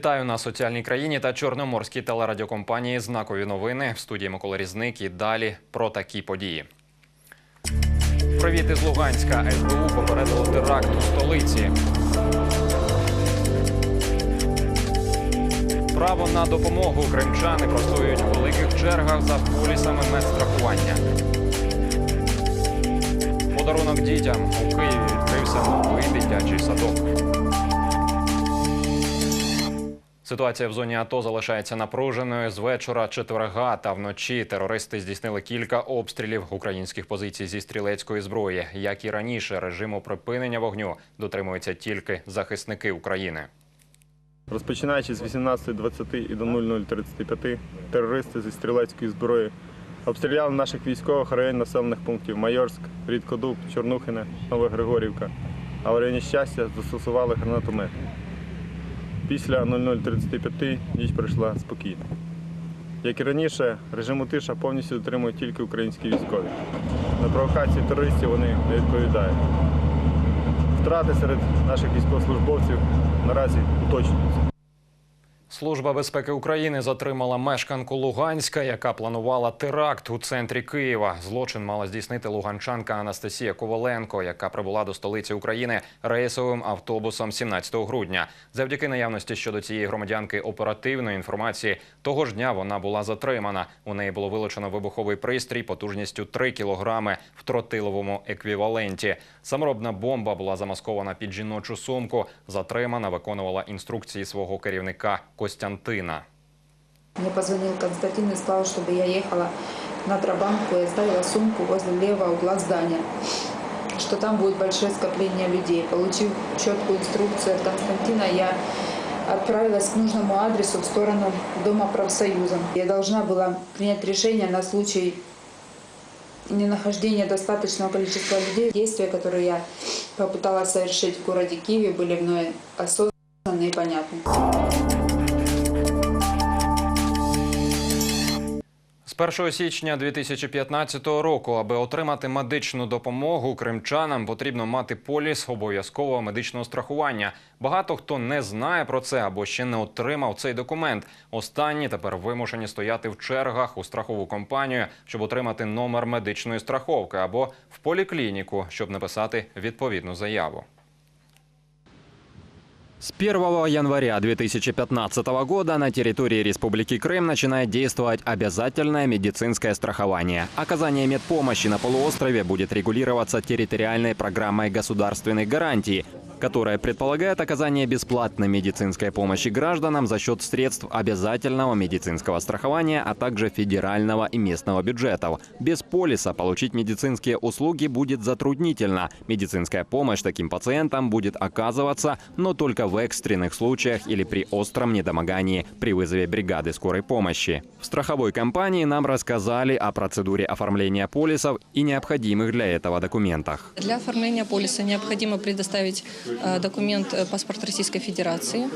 Вітаю на соціальній країні та чорноморській телерадіокомпанії Знакові новини в студії Микола Різник. І далі про такі події. Привіт із Луганська. СБУ попередило теракт у столиці. Право на допомогу кримчани простоюють у великих чергах за полісами медстрахування. Подарунок дітям у Києві відкрився новий дитячий садок. Ситуація в зоні АТО залишається напруженою. З вечора четверга та вночі терористи здійснили кілька обстрілів українських позицій зі стрілецької зброї. Як і раніше, режиму припинення вогню дотримуються тільки захисники України. Розпочинаючи з 18.20 і до 00.35, терористи зі стрілецької зброї обстріляли наших військових в районі населених пунктів Майорськ, Рідкодуб, Чорнухине, Новогригорівка. А в районі щастя застосували гранатомет. Після 00.35 ніч пройшла спокійно. Як і раніше, режиму тиша повністю дотримують тільки українські військові. На провокації терористів вони не відповідають. Втрати серед наших військовослужбовців наразі уточнюються. Служба безпеки України затримала мешканку Луганська, яка планувала теракт у центрі Києва. Злочин мала здійснити луганчанка Анастасія Коваленко, яка прибула до столиці України рейсовим автобусом 17 грудня. Завдяки наявності щодо цієї громадянки оперативної інформації, того ж дня вона була затримана. У неї було вилучено вибуховий пристрій потужністю 3 кілограми в тротиловому еквіваленті. Саморобна бомба була замаскована під жіночу сумку. Затримана виконувала інструкції свого керівника Костянтина. Мне позвонил Константин и сказал, чтобы я ехала на Трабанку и оставила сумку возле левого угла здания, что там будет большое скопление людей. Получив четкую инструкцию от Константина, я отправилась к нужному адресу в сторону Дома профсоюза. Я должна была принять решение на случай ненахождения достаточного количества людей. Действия, которые я попыталась совершить в городе Киеве, были мной осознанны и понятны. З 1 січня 2015 року, аби отримати медичну допомогу кримчанам, потрібно мати поліс обов'язкового медичного страхування. Багато хто не знає про це або ще не отримав цей документ. Останні тепер вимушені стояти в чергах у страхову компанію, щоб отримати номер медичної страховки, або в поліклініку, щоб написати відповідну заяву. С 1 января 2015 года на территории Республики Крым начинает действовать обязательное медицинское страхование. Оказание медпомощи на полуострове будет регулироваться территориальной программой государственных гарантий, которая предполагает оказание бесплатной медицинской помощи гражданам за счет средств обязательного медицинского страхования, а также федерального и местного бюджетов. Без полиса получить медицинские услуги будет затруднительно. Медицинская помощь таким пациентам будет оказываться, но только в экстренных случаях или при остром недомогании при вызове бригады скорой помощи. В страховой компании нам рассказали о процедуре оформления полисов и необходимых для этого документах. Для оформления полиса необходимо предоставить документ э, паспорт Российской Федерации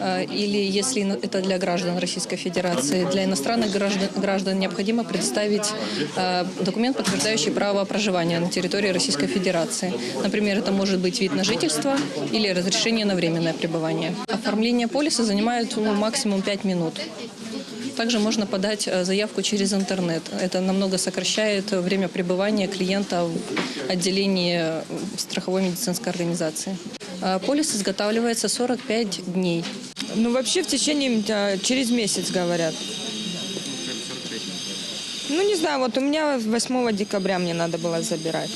э, или, если ин- это для граждан Российской Федерации, для иностранных граждан, граждан необходимо предоставить э, документ, подтверждающий право проживания на территории Российской Федерации. Например, это может быть вид на жительство или разрешение на временное пребывание. Оформление полиса занимает ну, максимум 5 минут. Также можно подать э, заявку через интернет. Это намного сокращает время пребывания клиента в отделении э, страховой медицинской организации. Э, Полис изготавливается 45 дней. Ну, вообще в течение, э, через месяц, говорят. Ну, не знаю, вот у меня 8 декабря мне надо было забирать.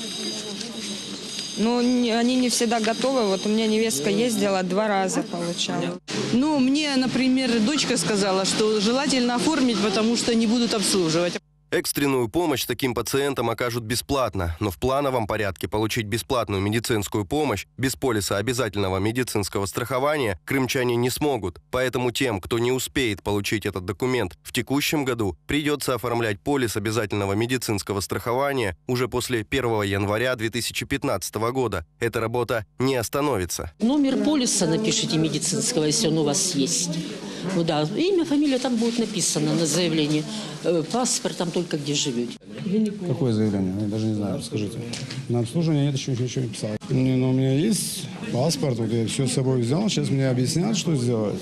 Но не- они не всегда готовы. Вот у меня невестка ездила, два раза получала. Ну, мне, например, дочка сказала, что желательно оформить, потому что не будут обслуживать. Экстренную помощь таким пациентам окажут бесплатно, но в плановом порядке получить бесплатную медицинскую помощь без полиса обязательного медицинского страхования крымчане не смогут. Поэтому тем, кто не успеет получить этот документ в текущем году, придется оформлять полис обязательного медицинского страхования уже после 1 января 2015 года. Эта работа не остановится. Номер полиса напишите медицинского, если он у вас есть. Ну да, имя, фамилия там будет написано на заявлении. Э, Паспорт там только где живете. Какое заявление? Я даже не знаю, скажите. На обслуживание нет, еще ничего не писал. Не, ну, у меня есть паспорт, вот я все с собой взял, сейчас мне объяснят, что сделать.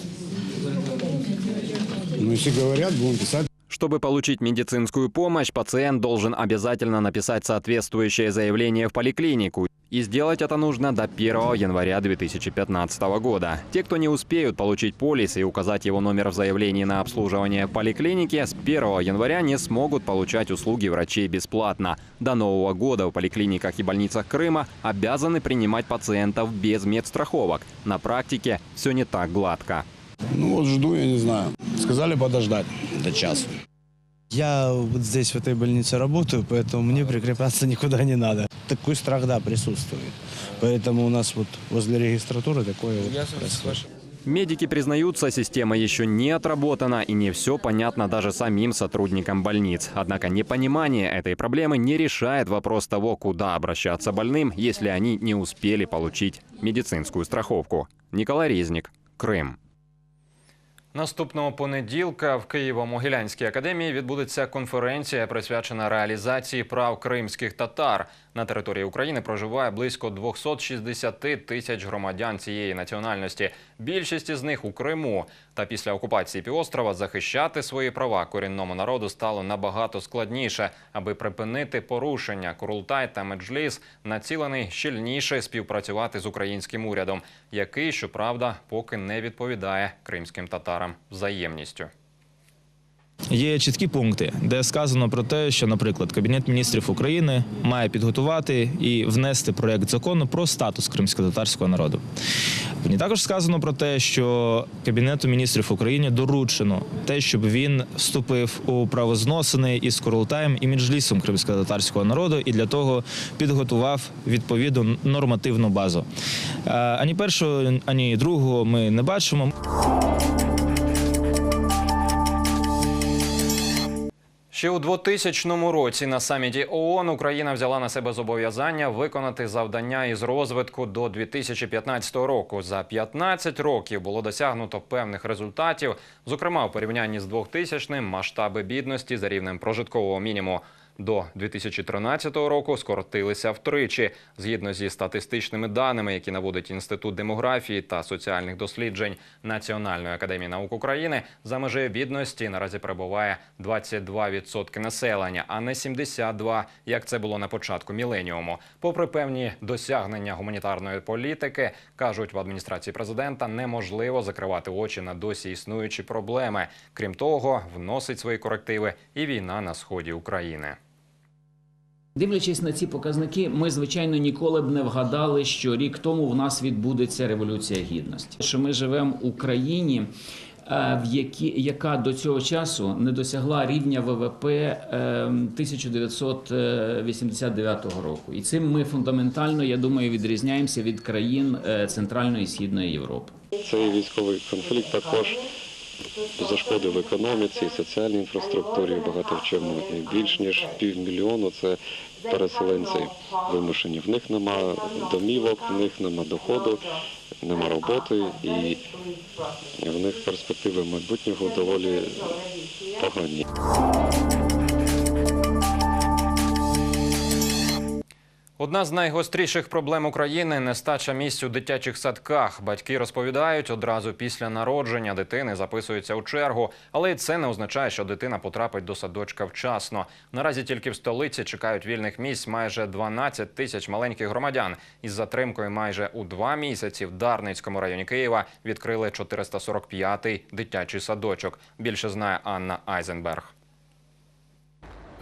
Ну, если говорят, будем писать. Чтобы получить медицинскую помощь, пациент должен обязательно написать соответствующее заявление в поликлинику. И сделать это нужно до 1 января 2015 года. Те, кто не успеют получить полис и указать его номер в заявлении на обслуживание в поликлинике, с 1 января не смогут получать услуги врачей бесплатно. До Нового года в поликлиниках и больницах Крыма обязаны принимать пациентов без медстраховок. На практике все не так гладко. Ну вот жду, я не знаю. Сказали подождать до часу. Я вот здесь, в этой больнице работаю, поэтому мне прикрепляться никуда не надо. Такой страх, да, присутствует. Поэтому у нас вот возле регистратуры такое вот происходит. Медики признаются, система еще не отработана и не все понятно даже самим сотрудникам больниц. Однако непонимание этой проблемы не решает вопрос того, куда обращаться больным, если они не успели получить медицинскую страховку. Николай Резник, Крим. Наступного понеділка в Києво-Могилянській академії відбудеться конференція, присвячена реалізації прав кримських татар. На території України проживає близько 260 тисяч громадян цієї національності. Більшість із них у Криму. Та після окупації півострова захищати свої права корінному народу стало набагато складніше. Аби припинити порушення, Курултай та Меджліс націлений щільніше співпрацювати з українським урядом, який, щоправда, поки не відповідає кримським татарам взаємністю. Є чіткі пункти, де сказано про те, що, наприклад, Кабінет міністрів України має підготувати і внести проєкт закону про статус кримсько-татарського народу. Ній також сказано про те, що Кабінету міністрів України доручено те, щоб він вступив у правозносини із Корултаєм і Меджлісом кримсько-татарського народу, і для того підготував відповідну нормативну базу. Е, Ані першого, ані другого ми не бачимо. Ще у 2000 році на саміті ООН Україна взяла на себе зобов'язання виконати завдання із розвитку до 2015 року. За 15 років було досягнуто певних результатів, зокрема у порівнянні з 2000-ним масштаби бідності за рівнем прожиткового мінімуму до 2013 року скоротилися втричі. Згідно зі статистичними даними, які наводить Інститут демографії та соціальних досліджень Національної академії наук України, за межею бідності наразі перебуває 22% населення, а не 72%, як це було на початку міленіуму. Попри певні досягнення гуманітарної політики, кажуть в адміністрації президента, неможливо закривати очі на досі існуючі проблеми. Крім того, вносить свої корективи і війна на сході України. Дивлячись на ці показники, ми звичайно ніколи б не вгадали, що рік тому в нас відбудеться революція гідності. Що ми живемо в Україні, е, в які, яка до цього часу не досягла рівня ВВП е, 1989 року, і цим ми фундаментально, я думаю, відрізняємося від країн е, Центральної і Східної Європи. Цей військовий конфлікт також зашкодив економіці, соціальній інфраструктурі багато в чому. І більш ніж півмільйону це переселенці вимушені. В них нема домівок, в них нема доходу, нема роботи, і в них перспективи майбутнього доволі погані. Одна з найгостріших проблем України нестача місць у дитячих садках. Батьки розповідають, одразу після народження дитини записуються у чергу, але це не означає, що дитина потрапить до садочка вчасно. Наразі тільки в столиці чекають вільних місць майже 12 тисяч маленьких громадян. Із затримкою майже у два місяці в Дарницькому районі Києва відкрили 445-й дитячий садочок. Більше знає Анна Айзенберг.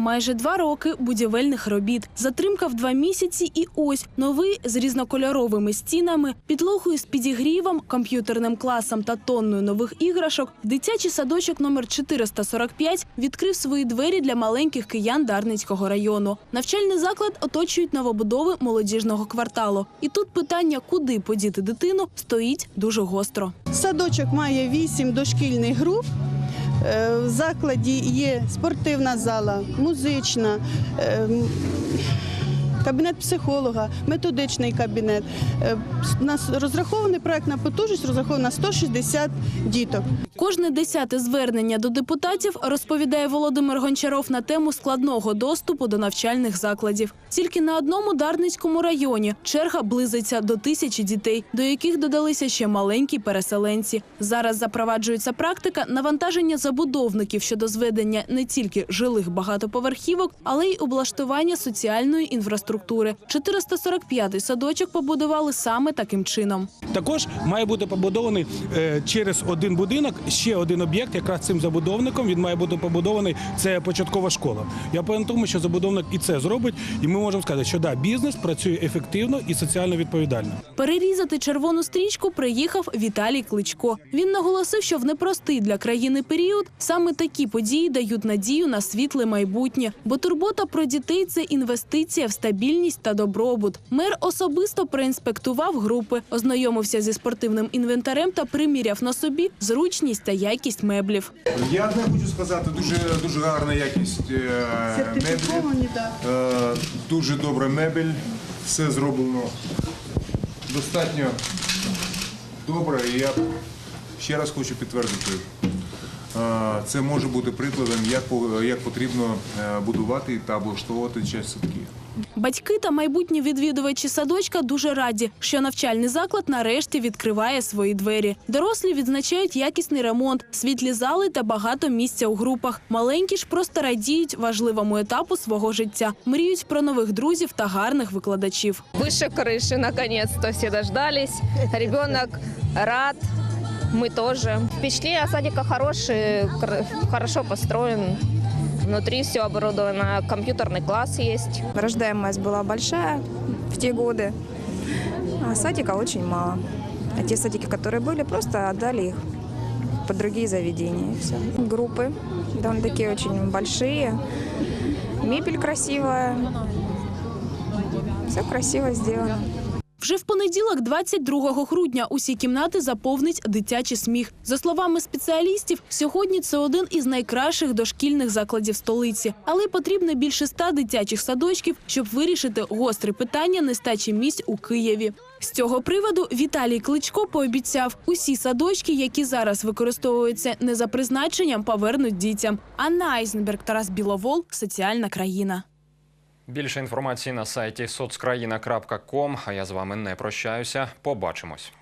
Майже два роки будівельних робіт. Затримка в два місяці, і ось новий з різнокольоровими стінами, підлогою з підігрівом, комп'ютерним класом та тонною нових іграшок. Дитячий садочок номер 445 відкрив свої двері для маленьких киян Дарницького району. Навчальний заклад оточують новобудови молодіжного кварталу. І тут питання, куди подіти дитину, стоїть дуже гостро. Садочок має вісім дошкільних груп. Е, В закладі є спортивна зала, музична, е, кабінет психолога, методичний кабінет. Е, У нас розрахований проектна потужність розрахована на 160 діток. Кожне десяте звернення до депутатів розповідає Володимир Гончаров на тему складного доступу до навчальних закладів. Тільки на одному Дарницькому районі черга близиться до тисячі дітей, до яких додалися ще маленькі переселенці. Зараз запроваджується практика навантаження забудовників щодо зведення не тільки жилих багатоповерхівок, але й облаштування соціальної інфраструктури. 445-й садочок побудували саме таким чином. Також має бути побудований е, через один будинок ще один об'єкт, якраз цим забудовником. Він має бути побудований. Це початкова школа. Я певен тому, що забудовник і це зробить, і ми можемо сказати, що да, бізнес працює ефективно і соціально відповідально. Перерізати червону стрічку приїхав Віталій Кличко. Він наголосив, що в непростий для країни період саме такі події дають надію на світле майбутнє, бо турбота про дітей це інвестиція в стабільність та добробут. Мер особисто проінспектував групи, ознайомився зі спортивним інвентарем та приміряв на собі зручність та якість меблів. Я одне хочу сказати, дуже дуже гарна якість е, меблі, Сертифіковані, так. е, дуже добра мебель, все зроблено достатньо добре. І я ще раз хочу підтвердити, це може бути прикладом, як, по- як потрібно е, будувати та облаштовувати час садки. Батьки та майбутні відвідувачі садочка дуже раді, що навчальний заклад нарешті відкриває свої двері. Дорослі відзначають якісний ремонт, світлі зали та багато місця у групах. Маленькі ж просто радіють важливому етапу свого життя, мріють про нових друзів та гарних викладачів. Выше крыши, наконец-то все дождались. Ребенок рад, мы тоже. Впечатление от садика хорошие, хорошо построен. Внутри все оборудовано, компьютерный класс есть. Рождаемость была большая в те годы, а садика очень мало. А те садики, которые были, просто отдали их под другие заведения. и всё. Группы довольно такие очень большие. Мебель красивая. Все красиво сделано. Вже в понеділок, 22 грудня, усі кімнати заповнить дитячий сміх. За словами спеціалістів, сьогодні це один із найкращих дошкільних закладів столиці. Але потрібно більше ста дитячих садочків, щоб вирішити гостре питання нестачі місць у Києві. З цього приводу Віталій Кличко пообіцяв, усі садочки, які зараз використовуються не за призначенням, повернуть дітям. Анна Айзенберг, Тарас Біловол, соціальна країна. Більше інформації на сайті соцкраїна.ком. А я з вами не прощаюся. Побачимось.